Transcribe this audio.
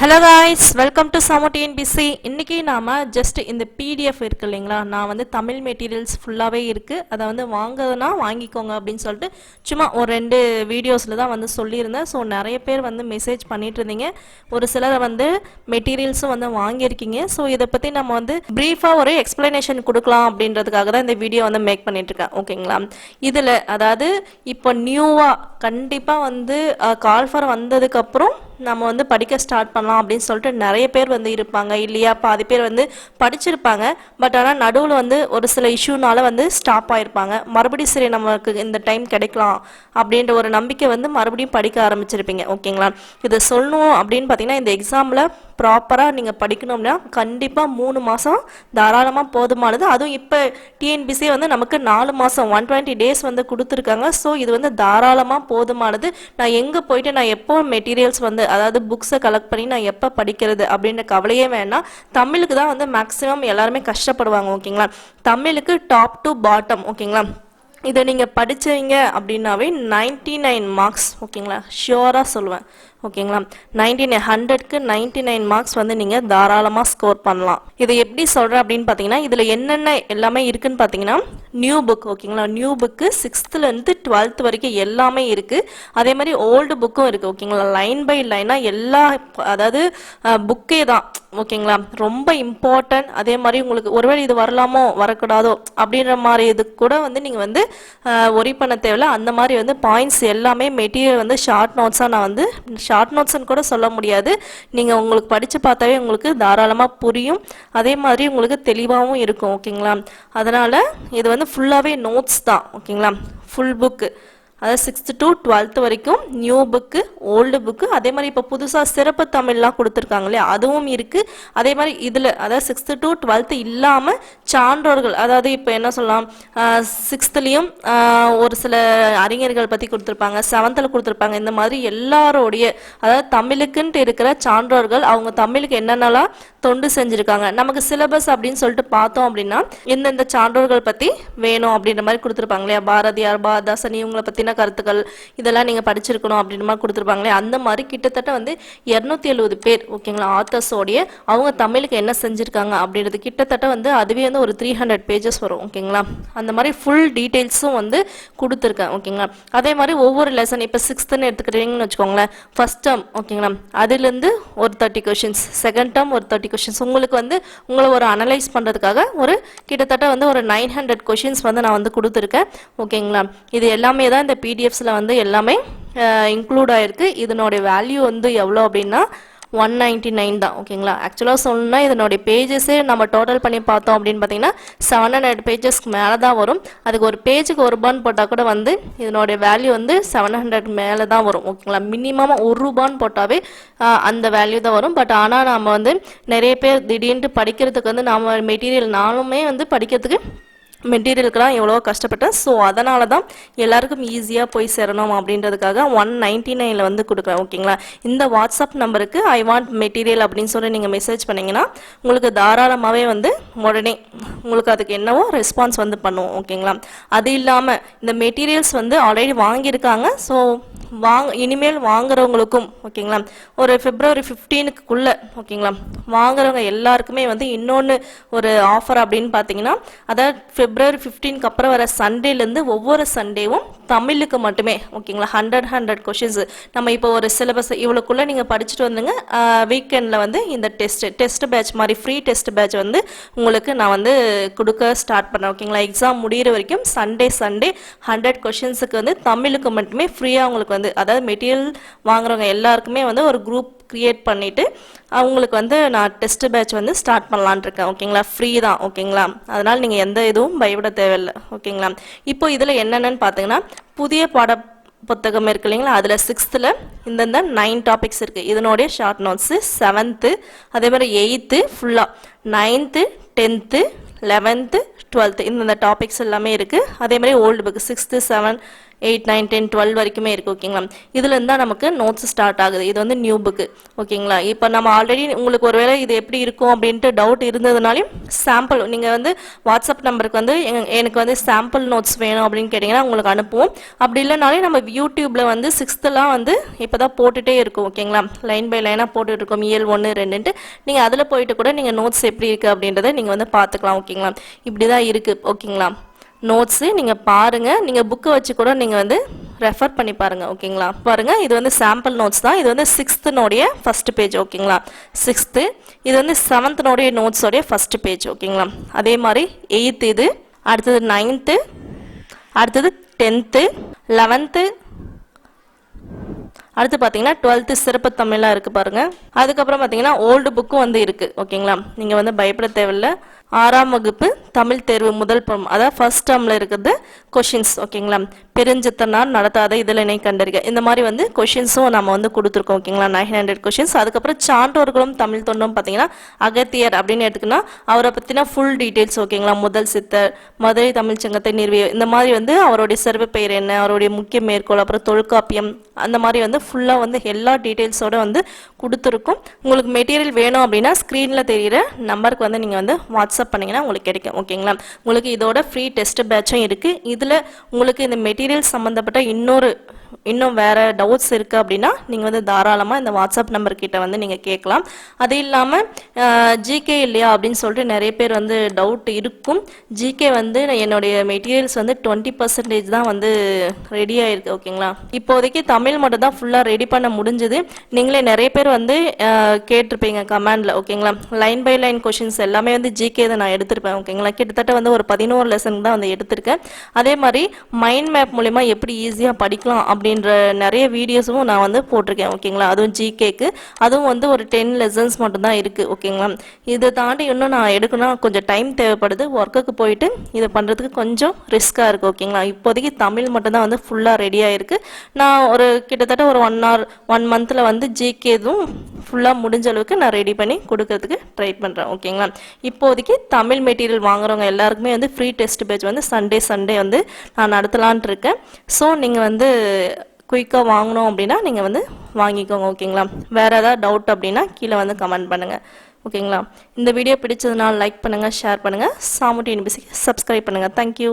Hello guys welcome to சமோ TNPSC இன்றைக்கி நாம் ஜஸ்ட் இந்த பிடிஎஃப் இருக்குது இல்லைங்களா? நான் வந்து தமிழ் மெட்டீரியல்ஸ் ஃபுல்லாகவே இருக்குது அதை வந்து வாங்குறதுனா வாங்கிக்கோங்க அப்படின்னு சொல்லிட்டு சும்மா ஒரு ரெண்டு வீடியோஸில் தான் வந்து சொல்லியிருந்தேன். ஸோ நிறைய பேர் வந்து மெசேஜ் பண்ணிகிட்டு இருந்தீங்க. ஒரு சிலர் வந்து மெட்டீரியல்ஸும் வந்து வாங்கியிருக்கீங்க. ஸோ இதை பற்றி நம்ம வந்து ப்ரீஃபாக ஒரு எக்ஸ்ப்ளனேஷன் கொடுக்கலாம் அப்படின்றதுக்காக தான் இந்த வீடியோ வந்து மேக் பண்ணிட்டுருக்கேன் ஓகேங்களா இதில் அதாவது இப்போ நியூவாக கண்டிப்பாக வந்து கால்ஃபர் வந்ததுக்கப்புறம் நம்ம வந்து படிக்க ஸ்டார்ட் பண்ணலாம் அப்படின்னு சொல்லிட்டு நிறைய பேர் வந்து இருப்பாங்க. இல்லையா? பாதி பேர் வந்து படிச்சிருப்பாங்க. பட் ஆனால் நடுவில் வந்து ஒரு சில இஷ்யூனால வந்து ஸ்டாப் ஆகிருப்பாங்க மறுபடியும் சரி நமக்கு இந்த டைம் கிடைக்கலாம் அப்படின்ற ஒரு நம்பிக்கை வந்து மறுபடியும் படிக்க ஆரம்பிச்சிருப்பீங்க. ஓகேங்களா இதை சொல்லணும் அப்படின்னு பார்த்தீங்கன்னா இந்த எக்ஸாமில் ப்ராப்பராக நீங்கள் படிக்கணும்னா கண்டிப்பாக மூணு மாதம் தாராளமாக போதுமானது. அதுவும் இப்போ டிஎன்பிசி வந்து நமக்கு நாலு மாதம் ஒன் டுவெண்ட்டி டேஸ் வந்து கொடுத்துருக்காங்க. ஸோ இது வந்து தாராளமாக போதுமானது. நான் எங்கே போயிட்டு நான் எப்போ மெட்டீரியல்ஸ் வந்து அதாவது புக்ஸை கலெக்ட் பண்ணி நான் எப்போ படிக்கிறது அப்படின்ற கவலையே வேணாம் தமிழுக்கு தான் வந்து மேக்ஸிமம் எல்லாருமே கஷ்டப்படுவாங்க ஓகேங்களா? தமிழுக்கு டாப் டு பாட்டம் ஓகேங்களா? இதை நீங்கள் படிச்சீங்க அப்படின்னாவே நைன்டி நைன் மார்க்ஸ் ஓகேங்களா ஷியோராக சொல்லுவேன். ஓகேங்களா? நைன்டி நைன் ஹண்ட்ரட்க்கு நைன்டி நைன் மார்க்ஸ் வந்து நீங்கள் தாராளமாக ஸ்கோர் பண்ணலாம். இதை எப்படி சொல்கிறேன் அப்படின்னு பார்த்தீங்கன்னா இதில் என்னென்ன எல்லாமே இருக்குன்னு பார்த்தீங்கன்னா நியூ புக் ஓகேங்களா? நியூ புக்கு சிக்ஸ்த்துலேருந்து டுவெல்த் வரைக்கும் எல்லாமே இருக்குது அதே மாதிரி ஓல்டு புக்கும் இருக்குது ஓகேங்களா? லைன் பை லைனாக எல்லா அதாவது புக்கே தான் ஓகேங்களா? ரொம்ப இம்பார்ட்டன்ட் அதே மாதிரி உங்களுக்கு ஒருவேளை இது வரலாமோ வரக்கூடாதோ அப்படின்ற மாதிரி இது கூட வந்து நீங்கள் வந்து ஒரி பண்ண தேவையில்ல. அந்த மாதிரி வந்து பாயிண்ட்ஸ் எல்லாமே மெட்டீரியல் வந்து ஷார்ட் நோட்ஸாக நான் வந்து ஷார்ட் நோட்ஸ்னு கூட சொல்ல முடியாது. நீங்கள் உங்களுக்கு படித்து பார்த்தாவே உங்களுக்கு தாராளமாக புரியும். அதே மாதிரி உங்களுக்கு தெளிவாகவும் இருக்கும் ஓகேங்களா? அதனால் இது வந்து ஃபுல்லாகவே நோட்ஸ் தான் ஓகேங்களா? ஃபுல் புக்கு அதாவது சிக்ஸ்த்து டு டுவெல்த் வரைக்கும் நியூ புக்கு ஓல்டு புக்கு அதே மாதிரி இப்போ புதுசாக சிறப்பு தமிழ்லாம் கொடுத்துருக்காங்க இல்லையா? அதுவும் இருக்குது அதே மாதிரி இதில் அதாவது சிக்ஸ்த்து டு டுவெல்த்து இல்லாமல் சான்றோர்கள் அதாவது இப்போ என்ன சொல்லலாம் சிக்ஸ்த்துலேயும் ஒரு சில அறிஞர்கள் பற்றி கொடுத்துருப்பாங்க செவன்த்தில் கொடுத்துருப்பாங்க இந்த மாதிரி எல்லாரோடைய அதாவது தமிழுக்குன்ட்டு இருக்கிற சான்றோர்கள் அவங்க தமிழுக்கு என்னென்னலாம் தொண்டு செஞ்சுருக்காங்க. நமக்கு சிலபஸ் அப்படின்னு சொல்லிட்டு பார்த்தோம் அப்படின்னா எந்தெந்த சான்றோர்கள் பற்றி வேணும் அப்படின்ற மாதிரி கொடுத்துருப்பாங்க இல்லையா? பாரதியார் பாரதாசன் இவங்களை பற்றின கருத்துக்கள் இதெல்லாம் நீங்கள் படிச்சிருக்கணும் அப்படின்ற மாதிரி கொடுத்துருப்பாங்களே அந்த மாதிரி கிட்டத்தட்ட வந்து இரநூத்தி எழுபது பேர் ஓகேங்களா ஆத்தர்ஸோடைய அவங்க தமிழுக்கு என்ன செஞ்சுருக்காங்க அப்படின்றது கிட்டத்தட்ட வந்து அதுவே வந்து ஒரு த்ரீ ஹண்ட்ரட் பேஜஸ் வரும் ஓகேங்களா? அந்த மாதிரி ஃபுல் டீட்டெயில்ஸும் வந்து கொடுத்துருக்கேன் ஓகேங்களா? அதே மாதிரி ஒவ்வொரு லெசன் இப்போ சிக்ஸ்த்துன்னு எடுத்துக்கிட்டீங்கன்னு வச்சுக்கோங்களேன் ஃபஸ்ட் டேர்ம் ஓகேங்களா? அதுலேருந்து ஒரு தேர்ட்டி கொஷின்ஸ் செகண்ட் டேர்ம் ஒரு தேர்ட்டி கொஷின்ஸ் உங்களுக்கு வந்து உங்களை ஒரு அனலைஸ் பண்ணுறதுக்காக ஒரு கிட்டத்தட்ட வந்து ஒரு நைன் ஹண்ட்ரட் கொஷின்ஸ் வந்து நான் வந்து கொடுத்துருக்கேன் ஓகேங்களா? இது எல்லாமே தான் இந்த பிடிஎஃப்ஸில் வந்து எல்லாமே இன்க்ளூட் ஆகிருக்கு இதனுடைய வேல்யூ வந்து எவ்வளோ அப்படின்னா ஒன் நைன்டி நைன் தான் ஓகேங்களா ஆக்சுவலாக சொல்லணும்னா இதனுடைய பேஜஸே நம்ம டோட்டல் பண்ணி பார்த்தோம் அப்படின்னு பார்த்தீங்கன்னா செவன் ஹண்ட்ரட் பேஜஸ்க்கு மேலே தான் வரும். அதுக்கு ஒரு பேஜுக்கு ஒரு ரூபான்னு போட்டால் கூட வந்து இதனுடைய வேல்யூ வந்து செவன் ஹண்ட்ரட் மேலே தான் வரும் ஓகேங்களா மினிமம் ஒரு ரூபான்னு போட்டாவே அந்த வேல்யூ தான் வரும். பட் ஆனால் நம்ம வந்து நிறைய பேர் திடீர்னு படிக்கிறதுக்கு வந்து நம்ம மெட்டீரியல் நானுமே வந்து படிக்கிறதுக்கு மெட்டீரியலுக்கெல்லாம் எவ்வளோ கஷ்டப்பட்டேன். ஸோ அதனால தான் எல்லாருக்கும் ஈஸியாக போய் சேரணும் அப்படின்றதுக்காக ஒன் நைன்டி நைனில் வந்து கொடுக்குறேன் ஓகேங்களா இந்த வாட்ஸ்அப் நம்பருக்கு ஐ வாண்ட் மெட்டீரியல் அப்படின்னு சொல்லி நீங்கள் மெசேஜ் பண்ணிங்கன்னா உங்களுக்கு தாராளமாகவே வந்து உடனே உங்களுக்கு அதுக்கு என்னவோ ரெஸ்பான்ஸ் வந்து பண்ணுவோம் ஓகேங்களா அது இல்லாமல் இந்த மெட்டீரியல்ஸ் வந்து ஆல்ரெடி வாங்கியிருக்காங்க. ஸோ வாங்க இனிமேல் வாங்குறவங்களுக்கும் ஓகேங்களா? ஒரு பிப்ரவரி ஃபிஃப்டீனுக்குள்ளே ஓகேங்களா? வாங்குறவங்க எல்லாருக்குமே வந்து இன்னொன்று ஒரு ஆஃபர் அப்படின்னு பார்த்தீங்கன்னா அதாவது பிப்ரவரி ஃபிஃப்டீனுக்கு அப்புறம் வர சண்டேலேருந்து ஒவ்வொரு சண்டேவும் தமிழுக்கு மட்டுமே ஓகேங்களா? ஹண்ட்ரட் ஹண்ட்ரட் கொஷின்ஸ் நம்ம இப்போ ஒரு சிலபஸ் இவ்வளோக்குள்ளே நீங்கள் படிச்சுட்டு வந்துங்க வீக்கெண்டில் வந்து இந்த டெஸ்ட் டெஸ்ட் பேட்ச் மாதிரி ஃப்ரீ டெஸ்ட் பேட்ச் வந்து உங்களுக்கு நான் வந்து கொடுக்க ஸ்டார்ட் பண்ணேன் ஓகேங்களா? எக்ஸாம் முடிகிற வரைக்கும் சண்டே சண்டே ஹண்ட்ரட் கொஷின்ஸுக்கு வந்து தமிழுக்கு மட்டுமே ஃப்ரீயாக உங்களுக்கு வந்து அதாவது மெட்டீரியல் வாங்குறவங்க எல்லாருக்குமே வந்து ஒரு குரூப் க்ரியேட் பண்ணிவிட்டு அவங்களுக்கு வந்து நான் டெஸ்ட் பேட்ச் வந்து ஸ்டார்ட் பண்ணலான் இருக்கேன். ஓகேங்களா ஃப்ரீ தான். ஓகேங்களா அதனால் நீங்கள் எந்த இதுவும் பயப்பட தேவையில்லை. ஓகேங்களா இப்போ இதில் என்னென்னு பார்த்தீங்கன்னா புதிய பாட புத்தகம் இருக்கு இல்லைங்களா? அதில் சிக்ஸ்த்தில் இந்தந்த நைன் டாபிக்ஸ் இருக்குது இதனுடைய ஷார்ட் நோட்ஸு செவன்த்து அதே மாதிரி எயித்து ஃபுல்லாக நைன்த்து டென்த்து லெவன்த்து டுவெல்த்து இந்தந்த டாபிக்ஸ் எல்லாமே இருக்குது அதே மாதிரி old book sixth seven eight nine ten twelve வரைக்குமே இருக்குது ஓகேங்களா இதுலேருந்து தான் நமக்கு நோட்ஸ் ஸ்டார்ட் ஆகுது. இது வந்து நியூ புக்கு ஓகேங்களா இப்போ நம்ம ஆல்ரெடி உங்களுக்கு ஒருவேளை இது எப்படி இருக்கும் அப்படின்ட்டு டவுட் இருந்ததுனாலையும் சாம்பிள் நீங்கள் வந்து வாட்ஸ்அப் நம்பருக்கு வந்து எனக்கு வந்து சாம்பிள் நோட்ஸ் வேணும் அப்படின்னு கேட்டிங்கன்னா உங்களுக்கு அனுப்புவோம். அப்படி இல்லைனாலே நம்ம யூடியூப்பில் வந்து சிக்ஸ்த்துலாம் வந்து இப்போ தான் போட்டுகிட்டே இருக்கும் ஓகேங்களா லைன் பை லைனாக போட்டுட்டு இருக்கோம். இயல் ஒன்று ரெண்டுன்ட்டு. நீங்கள் அதில் போயிட்டு கூட நீங்கள் நோட்ஸ் எப்படி இருக்குது அப்படின்றத நீங்கள் வந்து பார்த்துக்கலாம் ஓகேங்களா இப்படி தான் இருக்குது ஓகேங்களா நோட்ஸு நீங்கள் பாருங்கள் நீங்கள் புக்கை வச்சு கூட நீங்கள் வந்து ரெஃபர் பண்ணி பாருங்கள் ஓகேங்களா? பாருங்கள் இது வந்து சாம்பிள் நோட்ஸ் தான். இது வந்து சிக்ஸ்த்துனுடைய ஃபஸ்ட்டு பேஜ் ஓகேங்களா? சிக்ஸ்த்து இது வந்து செவன்த்துனுடைய நோட்ஸோடைய ஃபஸ்ட்டு பேஜ் ஓகேங்களா? அதே மாதிரி எயித்து இது. அடுத்தது நைன்த்து அடுத்தது டென்த்து லெவன்த்து அடுத்து பார்த்தீங்கன்னா டுவெல்த்து சிறப்பு தமிழாக இருக்குது பாருங்கள் அதுக்கப்புறம் பார்த்தீங்கன்னா ஓல்டு புக்கும் வந்து இருக்குது ஓகேங்களா? நீங்கள் வந்து பயப்பட தேவையில்ல. ஆறாம் வகுப்பு தமிழ் தேர்வு முதல் பம் அதாவது ஃபர்ஸ்ட் டேர்மில் இருக்கிறது கொஷின்ஸ் ஓகேங்களா பெருஞ்சித்தனார் நடத்தாத இதழினை கண்டறிக. இந்த மாதிரி வந்து கொஷின்ஸும் நம்ம வந்து கொடுத்துருக்கோம் ஓகேங்களா நைன் ஹண்ட்ரட் கொஷின்ஸ் அதுக்கப்புறம் சான்றோர்களும் தமிழ் தொண்டும் பார்த்தீங்கன்னா அகத்தியர் அப்படின்னு எடுத்துக்கோன்னா அவரை பற்றின ஃபுல் டீட்டெயில்ஸ் ஓகேங்களா முதல் சித்தர் மதுரை தமிழ் சங்கத்தை நிறுவிய இந்த மாதிரி வந்து அவருடைய சிறப்பு பெயர் என்ன? அவருடைய முக்கிய மேற்கோள் அப்புறம் தொல்காப்பியம் அந்த மாதிரி வந்து ஃபுல்லாக வந்து எல்லா டீட்டெயில்ஸோட வந்து கொடுத்துருக்கும். உங்களுக்கு மெட்டீரியல் வேணும் அப்படின்னா ஸ்க்ரீனில் தெரியிற நம்பருக்கு வந்து நீங்கள் வந்து வாட்ஸ்அப் பண்ணிங்கன்னா உங்களுக்கு கிடைக்கும் ஓகேங்களா? உங்களுக்கு இதோட ஃப்ரீ டெஸ்ட் பேட்சும் இருக்குது இதில் உங்களுக்கு இந்த மெட்டீரியல் சம்மந்தப்பட்ட இன்னொரு இன்னும் வேறு டவுட்ஸ் இருக்குது அப்படின்னா நீங்கள் வந்து தாராளமாக இந்த வாட்ஸ்அப் நம்பர்கிட்ட வந்து நீங்கள் கேட்கலாம். அது இல்லாமல் ஜிகே இல்லையா அப்படின்னு சொல்லிட்டு நிறைய பேர் வந்து டவுட் இருக்கும். ஜிகே வந்து நான் என்னுடைய மெட்டீரியல்ஸ் வந்து டுவெண்ட்டி பர்சன்டேஜ் தான் வந்து ரெடியாக இருக்குது ஓகேங்களா இப்போதைக்கு தமிழ் மட்டும் தான் ஃபுல்லாக ரெடி பண்ண முடிஞ்சுது. நீங்களே நிறைய பேர் வந்து கேட்டிருப்பீங்க கமெண்டில் ஓகேங்களா லைன் பை லைன் கொஷின்ஸ் எல்லாமே வந்து ஜிகே தான் நான் எடுத்திருப்பேன் ஓகேங்களா கிட்டத்தட்ட வந்து ஒரு பதினோரு லெசன் தான் வந்து எடுத்திருக்கேன். அதே மாதிரி மைண்ட் மேப் மூலிமா எப்படி ஈஸியாக படிக்கலாம் அப்படின்ற நிறைய வீடியோஸும் நான் வந்து போட்டிருக்கேன் ஓகேங்களா அதுவும் ஜிகேக்கு அதுவும் வந்து ஒரு டென் லெசன்ஸ் மட்டும்தான் இருக்குது ஓகேங்களா இதை தாண்டி இன்னும் நான் எடுக்கணும்னா கொஞ்சம் டைம் தேவைப்படுது. ஒர்க்குக்கு போயிட்டு இதை பண்ணுறதுக்கு கொஞ்சம் ரிஸ்க்காக இருக்குது ஓகேங்களா இப்போதைக்கு தமிழ் மட்டும்தான் வந்து ஃபுல்லாக ரெடியாக இருக்குது நான் ஒரு கிட்டத்தட்ட ஒரு ஒன் ஹவர் ஒன் மந்தில் வந்து ஜிகேதும் ஃபுல்லாக முடிஞ்ச அளவுக்கு நான் ரெடி பண்ணி கொடுக்கறதுக்கு ட்ரை பண்ணுறேன் ஓகேங்களா இப்போதைக்கு தமிழ் மெட்டீரியல் வாங்குறவங்க எல்லாருக்குமே வந்து ஃப்ரீ டெஸ்ட் பேஜ் வந்து சண்டே சண்டே வந்து நான் நடத்தலான் இருக்கேன். ஸோ நீங்கள் வந்து குயிக்காக வாங்கணும் அப்படின்னா நீங்கள் வந்து வாங்கிக்கோங்க ஓகேங்களா? வேறு ஏதாவது டவுட் அப்படின்னா கீழே வந்து கமெண்ட் பண்ணுங்கள் ஓகேங்களா? இந்த வீடியோ பிடிச்சதுனால லைக் பண்ணுங்கள் ஷேர் பண்ணுங்கள் சாமுட்டி யூனிவர்சிட்டி சப்ஸ்கிரைப் பண்ணுங்கள் தேங்க்யூ